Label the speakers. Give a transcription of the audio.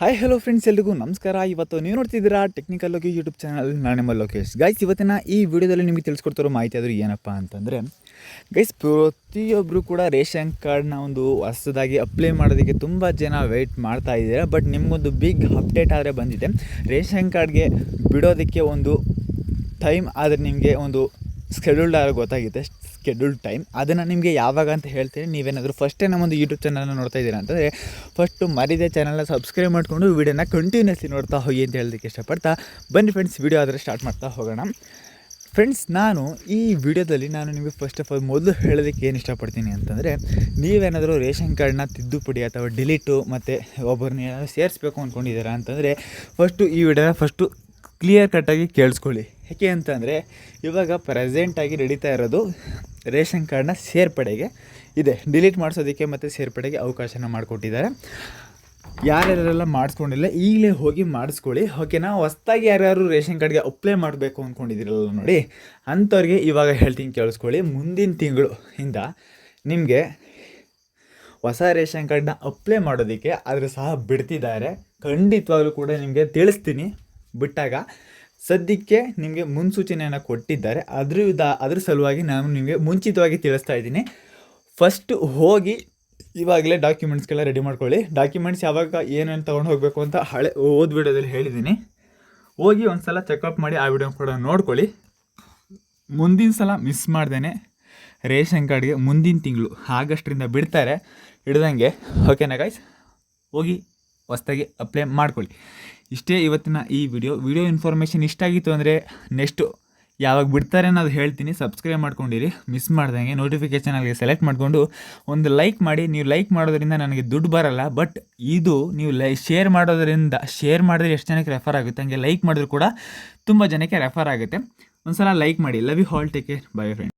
Speaker 1: Hi hello friends ಎಲ್ರಿಗೂ ನಮಸ್ಕಾರ. ಇವತ್ತು ನೀವು ನೋಡ್ತಿದ್ದೀರಾ ಟೆಕ್ನಿಕಲ್ ಲೋಕಿ ಯೂಟ್ಯೂಬ್ ಚಾನಲ್ ನಾನು ನಿಮ್ಮ ಲೋಕೇಶ್. ಗೈಸ್ ಇವತ್ತಿನ ಈ ವಿಡಿಯೋದಲ್ಲಿ ನಿಮಗೆ ತಿಳಿಸ್ಕೊಡ್ತಿರೋ ಮಾಹಿತಿ ಆದರೂ ಏನಪ್ಪ ಅಂತಂದರೆ ಗೈಸ್ ಪ್ರತಿಯೊಬ್ಬರು ಕೂಡ ರೇಷನ್ ಕಾರ್ಡ್ನ ಒಂದು ಹೊಸದಾಗಿ ಅಪ್ಲೈ ಮಾಡೋದಕ್ಕೆ ತುಂಬ ಜನ ವೆಯ್ಟ್ ಮಾಡ್ತಾ ಇದ್ದೀರಾ. ಬಟ್ ನಿಮಗೊಂದು ಬಿಗ್ ಅಪ್ಡೇಟ್ ಆದರೆ ಬಂದಿದೆ. ರೇಷನ್ ಕಾರ್ಡ್ಗೆ ಬಿಡೋದಕ್ಕೆ ಒಂದು ಟೈಮ್ ಆದರೆ ನಿಮಗೆ ಒಂದು ಸ್ಕೆಡ್ಯೂಲ್ಡ್ ಆಗಿ ಗೊತ್ತಾಗಿದೆ ಸ್ಕೆಡ್ಯೂಲ್ಡ್ ಟೈಮ್ ಅದನ್ನು ನಿಮಗೆ ಯಾವಾಗ ಅಂತ ಹೇಳ್ತೀನಿ. ನೀವೇನಾದರೂ ಫಸ್ಟೇ ನಮ್ಮೊಂದು ಯೂಟ್ಯೂಬ್ ಚಾನಲ್ನ ನೋಡ್ತಾ ಇದ್ದೀರಾ ಅಂತಂದರೆ ಫಸ್ಟು ಮರಿದೆ ಚಾನಲ್ನ ಸಬ್ಸ್ಕ್ರೈಬ್ ಮಾಡಿಕೊಂಡು ವೀಡಿಯೋನ ಕಂಟಿನ್ಯೂಸ್ಲಿ ನೋಡ್ತಾ ಹೋಗಿ ಅಂತ ಹೇಳೋದಕ್ಕೆ ಇಷ್ಟಪಡ್ತಾ, ಬನ್ನಿ ಫ್ರೆಂಡ್ಸ್ ವೀಡಿಯೋ ಆದರೆ ಸ್ಟಾರ್ಟ್ ಮಾಡ್ತಾ ಹೋಗೋಣ. ಫ್ರೆಂಡ್ಸ್ ನಾನು ಈ ವಿಡಿಯೋದಲ್ಲಿ ನಾನು ನಿಮಗೆ ಫಸ್ಟ್ ಆಫ್ ಆಲ್ ಮೊದಲು ಹೇಳೋದಕ್ಕೆ ಏನು ಇಷ್ಟಪಡ್ತೀನಿ ಅಂತಂದರೆ, ನೀವೇನಾದರೂ ರೇಷನ್ ಕಾರ್ಡ್ನ ತಿದ್ದುಪಡಿ ಅಥವಾ ಡಿಲೀಟು ಮತ್ತು ಒಬ್ಬರನ್ನ ಏನಾದರೂ ಸೇರಿಸ್ಬೇಕು ಅಂದ್ಕೊಂಡಿದ್ದೀರಾ ಅಂತಂದರೆ ಫಸ್ಟು ಈ ವಿಡಿಯೋನ ಫಸ್ಟು ಕ್ಲಿಯರ್ ಕಟ್ಟಾಗಿ ಕೇಳಿಸ್ಕೊಳ್ಳಿ. ಯಾಕೆ ಅಂತಂದರೆ, ಇವಾಗ ಪ್ರೆಸೆಂಟಾಗಿ ನಡೀತಾ ಇರೋದು ರೇಷನ್ ಕಾರ್ಡ್ನ ಸೇರ್ಪಡೆಗೆ ಇದೆ. ಡಿಲೀಟ್ ಮಾಡಿಸೋದಕ್ಕೆ ಮತ್ತು ಸೇರ್ಪಡೆಗೆ ಅವಕಾಶನ ಮಾಡಿಕೊಟ್ಟಿದ್ದಾರೆ. ಯಾರ್ಯಾರೆಲ್ಲ ಮಾಡಿಸ್ಕೊಂಡಿಲ್ಲ, ಈಗಲೇ ಹೋಗಿ ಮಾಡಿಸ್ಕೊಳ್ಳಿ. ಓಕೆನಾ ಹೊಸ್ದಾಗಿ ಯಾರ್ಯಾರು ರೇಷನ್ ಕಾರ್ಡ್ಗೆ ಅಪ್ಲೈ ಮಾಡಬೇಕು ಅಂದ್ಕೊಂಡಿದ್ದೀರಲ್ಲ ನೋಡಿ, ಅಂಥವ್ರಿಗೆ ಇವಾಗ ಹೇಳ್ತೀನಿ ಕೇಳಿಸ್ಕೊಳ್ಳಿ. ಮುಂದಿನ ತಿಂಗಳು ಇಂದ ನಿಮಗೆ ಹೊಸ ರೇಷನ್ ಕಾರ್ಡ್ನ ಅಪ್ಲೈ ಮಾಡೋದಕ್ಕೆ ಆದರೆ ಸಹ ಬಿಡ್ತಿದ್ದಾರೆ. ಖಂಡಿತವಾಗ್ಲೂ ಕೂಡ ನಿಮಗೆ ತಿಳಿಸ್ತೀನಿ. ಬಿಟ್ಟಾಗ ಸದ್ಯಕ್ಕೆ ನಿಮಗೆ ಮುನ್ಸೂಚನೆಯನ್ನು ಕೊಟ್ಟಿದ್ದಾರೆ. ಅದ್ರ ಅದ್ರ ಸಲುವಾಗಿ ನಾನು ನಿಮಗೆ ಮುಂಚಿತವಾಗಿ ತಿಳಿಸ್ತಾ ಇದ್ದೀನಿ. ಫಸ್ಟು ಹೋಗಿ ಇವಾಗಲೇ ಡಾಕ್ಯುಮೆಂಟ್ಸ್ಗೆಲ್ಲ ರೆಡಿ ಮಾಡ್ಕೊಳ್ಳಿ. ಡಾಕ್ಯುಮೆಂಟ್ಸ್ ಯಾವಾಗ ಏನೇನು ತೊಗೊಂಡು ಹೋಗಬೇಕು ಅಂತ ಹಳೆ, ಓದ್ ವಿಡಿಯೋದಲ್ಲಿ ಹೇಳಿದ್ದೀನಿ. ಹೋಗಿ ಒಂದು ಸಲ ಚೆಕಪ್ ಮಾಡಿ ಆ ವಿಡಿಯೋ ಕೂಡ ನೋಡ್ಕೊಳ್ಳಿ. ಮುಂದಿನ ಸಲ ಮಿಸ್ ಮಾಡ್ದೇ ರೇಷನ್ ಕಾರ್ಡ್ಗೆ ಮುಂದಿನ ತಿಂಗಳು. ಆಗಸ್ಟ್ರಿಂದ ಬಿಡ್ತಾರೆ. ಹಿಡ್ದಂಗೆ. ಓಕೆನಾ ಗಾಯ್ಸ್ ಹೋಗಿ. ಹೊಸ್ದಾಗಿ ಅಪ್ಲೈ ಮಾಡ್ಕೊಳ್ಳಿ. ಇಷ್ಟೇ ಇವತ್ತಿನ ಈ ವಿಡಿಯೋ ವಿಡಿಯೋ ಇನ್ಫಾರ್ಮೇಷನ್ ಇಷ್ಟ ಆಗಿತ್ತು ಅಂದರೆ ನೆಕ್ಸ್ಟು ಯಾವಾಗ ಬಿಡ್ತಾರೆ ಅನ್ನೋದು ಹೇಳ್ತೀನಿ. ಸಬ್ಸ್ಕ್ರೈಬ್ ಮಾಡ್ಕೊಂಡಿರಿ. ಮಿಸ್ ಮಾಡ್ದಂಗೆ ನೋಟಿಫಿಕೇಷನ್ ಅಲ್ಲಿ ಸೆಲೆಕ್ಟ್ ಮಾಡಿಕೊಂಡು ಒಂದು ಲೈಕ್ ಮಾಡಿ. ನೀವು ಲೈಕ್ ಮಾಡೋದರಿಂದ ನನಗೆ ದುಡ್ಡು ಬರಲ್ಲ. ಬಟ್ ಇದು ನೀವು ಲೈ ಶೇರ್ ಮಾಡೋದರಿಂದ ಶೇರ್ ಮಾಡಿದ್ರೆ ಎಷ್ಟು ಜನಕ್ಕೆ ರೆಫರ್ ಆಗುತ್ತೆ? ಹಂಗೆ ಲೈಕ್ ಮಾಡಿದ್ರು ಕೂಡ ತುಂಬ ಜನಕ್ಕೆ ರೆಫರ್ ಆಗುತ್ತೆ. ಒಂದು ಸಲ ಲೈಕ್ ಮಾಡಿ. Love you all take care bye friend